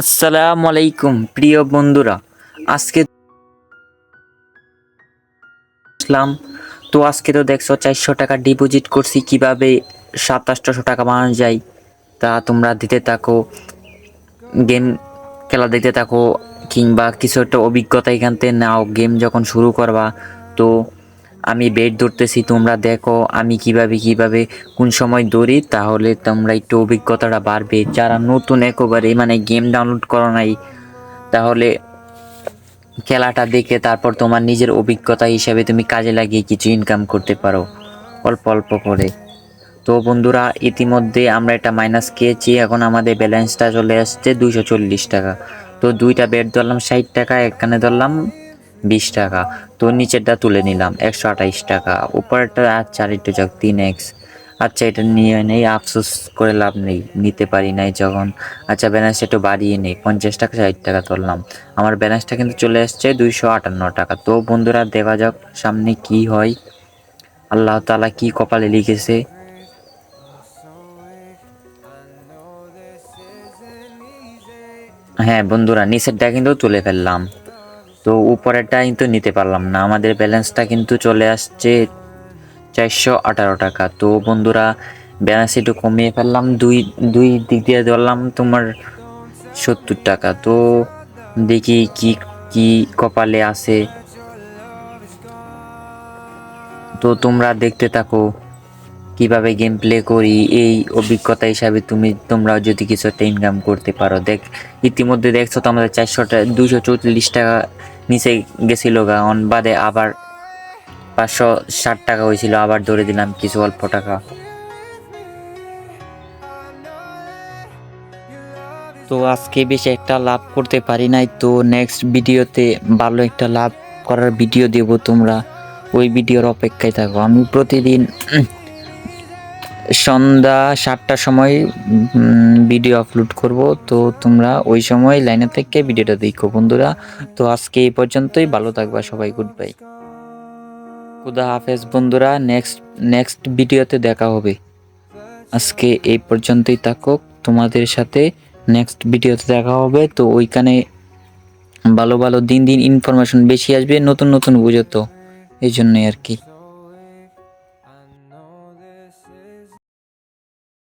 আসসালামু আলাইকুম, প্রিয় বন্ধুরা। আজকে ইসলাম তো আজকে তো দেখছ, চারশো টাকা ডিপোজিট করছি, কীভাবে সাতাশশো টাকা বানানো যায়, তা তোমরা দিতে থাকো গেম খেলা দিতে থাকো, কিংবা কিছু একটা অভিজ্ঞতা এখান থেকে নাও গেম যখন শুরু করবা, তো আমি বেড ধরতেছি, তোমরা দেখো আমি কীভাবে কীভাবে, কোন সময় দৌড়ি তাহলে তোমরা একটু অভিজ্ঞতাটা বাড়বে। যারা নতুন একেবারে মানে গেম ডাউনলোড করো নাই, তাহলে খেলাটা দেখে তারপর তোমার নিজের অভিজ্ঞতা হিসাবে তুমি কাজে লাগিয়ে কিছু ইনকাম করতে পারো, অল্প অল্প করে। তো বন্ধুরা, ইতিমধ্যে আমরা একটা মাইনাস খেয়েছি, এখন আমাদের ব্যালেন্সটা চলে আসছে দুইশো চল্লিশ টাকা। তো দুইটা বেড ধরলাম, ষাট টাকা এখানে ধরলাম বিশ টাকা। তো নিচেরটা তুলে নিলাম, একশো আঠাইশ টাকা। উপরেরটা আর একটু যাক, তিন এক্স। আচ্ছা এটা নিয়ে নেই, আফসোস করে লাভ নেই, নিতে পারি নাই যখন। আচ্ছা ব্যালেন্স একটু বাড়িয়ে নেই, পঞ্চাশ টাকা, ষাট টাকা তুললাম। আমার ব্যালেন্সটা কিন্তু চলে আসছে দুইশো আটান্ন টাকা। তো বন্ধুরা, দেখা যাক সামনে কি হয়। আল্লাহ তালা কি কপালে লিখেছে। হ্যাঁ বন্ধুরা, নিচেরটা কিন্তু তুলে ফেললাম। তো উপরেরটা কিন্তু নিতে পারলাম না। আমাদের ব্যালেন্সটা কিন্তু চলে আসছে চারশো আঠারো টাকা। তো বন্ধুরা ব্যালেন্স একটু কমিয়ে ফেললাম। দুই দুই দিক দিয়ে ধরলাম তোমার সত্তর টাকা। তো দেখি কি কি কপালে আছে। তো তোমরা দেখতে থাকো কীভাবে গেম প্লে করি। এই অভিজ্ঞতা হিসাবে তুমি, তোমরাও যদি কিছু একটা ইনকাম করতে পারো। দেখ, ইতিমধ্যে দেখছ তো আমাদের চারশো টাকা দুশো চৌচল্লিশ টাকা নিচে গেছিল গা বাদে আবার পাঁচশো ষাট টাকা হয়েছিল, আবার ধরে দিলাম কিছু অল্প টাকা। তো আজকে বেশি একটা লাভ করতে পারি নাই, তো নেক্সট ভিডিওতে ভালো একটা লাভ করার ভিডিও দেব তোমরা। ওই ভিডিওর অপেক্ষায় থাকো। আমি প্রতিদিন সন্ধ্যা সাতটার সময় ভিডিও আপলোড করব। তো তোমরা ওই সময় লাইনে থেকে ভিডিওটা দেখো বন্ধুরা। তো আজকে এই পর্যন্তই। ভালো থাকবা সবাই। গুড বাই খুদা হাফেজ বন্ধুরা। নেক্সট নেক্সট ভিডিওতে দেখা হবে। আজকে এই পর্যন্তই থাকুক। তোমাদের সাথে নেক্সট ভিডিওতে দেখা হবে। তো ওইখানে ভালো ভালো, দিন দিন ইনফরমেশন বেশি আসবে। নতুন নতুন বুঝো তো। এই জন্যই আর কি।